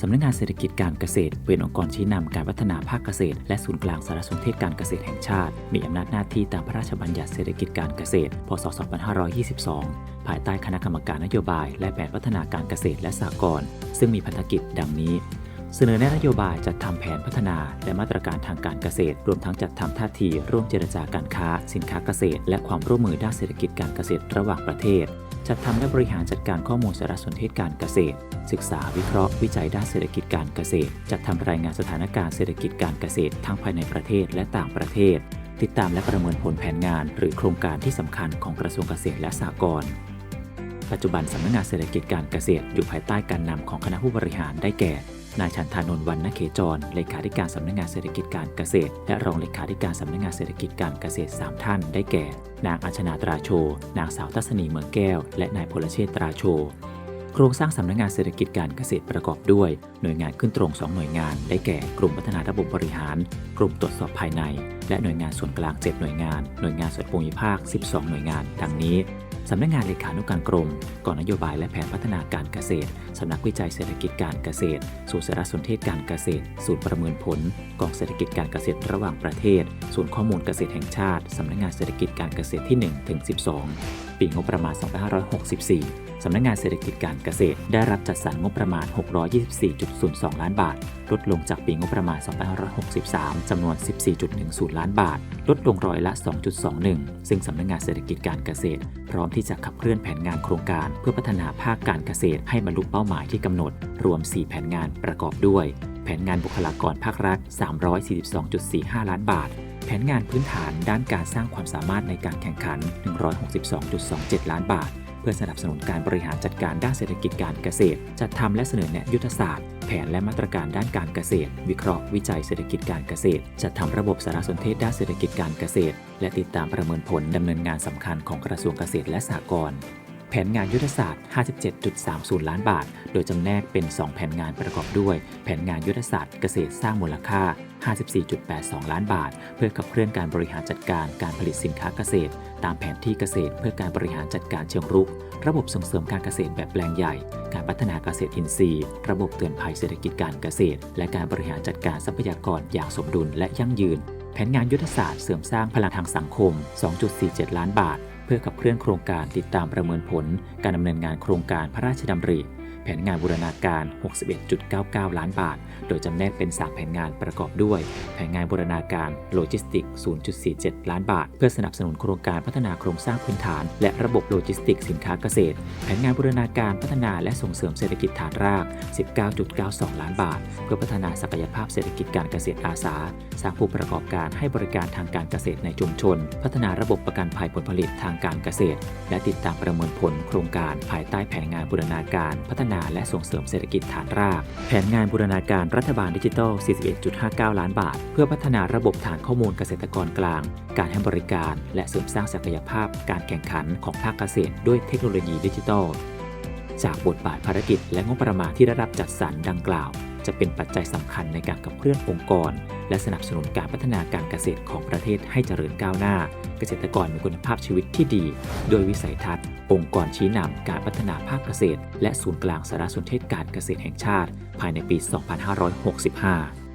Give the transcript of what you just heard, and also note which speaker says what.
Speaker 1: สำนักงานเศรษฐกิจการเกษตร เป็นองค์กรชี้นำการพัฒนาภาคเกษตร และศูนย์กลางสารสนเทศการเกษตรแห่งชาติ มีอำนาจหน้าที่ตามพระราชบัญญัติเศรษฐกิจการเกษตร พศ 2522 ภายใต้คณะกรรมการนโยบาย และแผนพัฒนาการเกษตรและสหกรณ์ซึ่งมีพันธกิจดังนี้เสนอแนะนโยบายจัดทำแผนพัฒนา และมาตรการทางการเกษตร รวมทั้งจัดทำท่าที ร่วมเจรจาการค้า สินค้าเกษตร และความร่วมมือด้านเศรษฐกิจการเกษตรระหว่างประเทศ จัดทำและบริหารจัดการข้อมูลสารสนเทศการเกษตร ศึกษาวิเคราะห์วิจัยด้านเศรษฐกิจการเกษตร จัดทำรายงานสถานการณ์เศรษฐกิจการเกษตรทั้งภายในประเทศและต่างประเทศ ติดตามและประเมินผลแผนงาน หรือโครงการที่สำคัญของกระทรวงเกษตรและสหกรณ์ปัจจุบันสำนักงานเศรษฐกิจการเกษตรอยู่ภายใต้การนำของคณะผู้บริหารได้แก่ นายชันธานนท์วรรณเขจร เลขาธิการสำนักงานเศรษฐกิจการเกษตร และรองเลขาธิการสำนักงานเศรษฐกิจการเกษตร 3 ท่าน ได้แก่ นางอัญชนาตราโช นางสาวทัศนีเมืองแก้ว และนายพลเชษตราโช โครงสร้างสำนักงานเศรษฐกิจการเกษตรประกอบด้วย หน่วยงานขึ้นตรง 2 หน่วยงาน ได้แก่ กลุ่มพัฒนาระบบบริหาร กลุ่มตรวจสอบภายใน และหน่วยงานส่วนกลาง 7 หน่วยงาน หน่วยงานส่วนภูมิภาค 12 หน่วยงาน ดังนี้ สำนักงานเลขานุการกรมก่อนนโยบายและแผนพัฒนาการเกษตร สำนักวิจัยเศรษฐกิจการเกษตร ศูนย์สารสนเทศการเกษตร ศูนย์ประเมินผล กองเศรษฐกิจการเกษตรระหว่างประเทศ ศูนย์ข้อมูลเกษตรแห่งชาติ สำนักงานเศรษฐกิจการเกษตรที่1ถึง12 ปีงบประมาณ 2564 สำนักงานเศรษฐกิจการเกษตร ได้รับจัดสรรงบประมาณ 624.02 ล้านบาท ลดลงจากปีงบประมาณ 2563 จำนวน 14.10 ล้านบาท ลดลงร้อยละ 2.21 ซึ่งสำนักงานเศรษฐกิจการเกษตร พร้อมที่จะขับเคลื่อนแผนงานโครงการ เพื่อพัฒนาภาคการเกษตรให้บรรลุเป้าหมายที่กำหนด รวม 4 แผนงานประกอบด้วย แผนงานบุคลากรภาครัฐ 342.45 ล้านบาท แผนงานพื้นฐานด้านการสร้างความสามารถในการแข่งขัน 162.27 ล้านบาท เพื่อสนับสนุนการบริหารจัดการด้านเศรษฐกิจการเกษตร จัดทำและเสนอแนะยุทธศาสตร์ แผนและมาตรการด้านการเกษตร วิเคราะห์วิจัยเศรษฐกิจการเกษตร จัดทำระบบสารสนเทศด้านเศรษฐกิจการเกษตร และติดตามประเมินผลดำเนินงานสำคัญของกระทรวงเกษตรและสหกรณ์ นงานยุทธศาสตร์ 57.30 ล้านบาท โดยจำแนกเป็น 2 แผนงานประกอบด้วย แผนงานยุทธศาสตร์เกษตรสร้างมูลค่า 54.82 ล้านบาท เพื่อขับเคลื่อนการบริหารจัดการการผลิตสินค้าเกษตร ตามแผนที่เกษตรเพื่อการบริหารจัดการเชิงรุก ระบบส่งเสริมการเกษตรแบบแปลงใหญ่ การพัฒนาเกษตรอินทรีย์ ระบบเตือนภัยเศรษฐกิจการเกษตร และการบริหารจัดการทรัพยากรอย่างสมดุลและยั่งยืน แผนงานยุทธศาสตร์เสริมสร้างพลังทางสังคม 2.47 ล้านบาท เพื่อขับเคลื่อนโครงการติดตามประเมินผลการดำเนินงานโครงการพระราชดำริ แผนงานบูรณาการ 61.99 ล้านบาท โดยจำแนกเป็น 3 แผนงานประกอบด้วย แผนงานบูรณาการโลจิสติก 0.47 ล้านบาท เพื่อสนับสนุนโครงการพัฒนาโครงสร้างพื้นฐาน และระบบโลจิสติกสินค้าเกษตร แผนงานบูรณาการพัฒนาและส่งเสริมเศรษฐกิจฐานราก 19.92 ล้านบาท เพื่อพัฒนาศักยภาพเศรษฐกิจการเกษตรอาสา สร้างผู้ประกอบการให้บริการทางการเกษตรในชุมชน พัฒนาระบบประกันภัยผลผลิตทางการเกษตร และติดตามประเมินผลโครงการภายใต้แผนงานบูรณาการพัฒนาและส่งเสริมเศรษฐกิจฐานราก แผนงานบูรณาการรัฐบาลดิจิทัล 41.59 ล้านบาท เพื่อพัฒนาระบบฐานข้อมูลเกษตรกรกลาง การให้บริการ และเสริมสร้างศักยภาพการแข่งขันของภาคเกษตร ด้วยเทคโนโลยีดิจิทัล จากบทบาทภารกิจและงบประมาณที่ได้รับจัดสรรดังกล่าว จะเป็นปัจจัยสำคัญในการกับเคลื่อนองค์กร และสนับสนุนการพัฒนาการเกษตรของประเทศให้เจริญก้าวหน้า เกษตรกรมีคุณภาพชีวิตที่ดี โดยวิสัยทัศน์ องค์กรชี้นำการพัฒนาภาคเกษตร และศูนย์กลางสารสนเทศการเกษตรแห่งชาติ ภายในปี 2565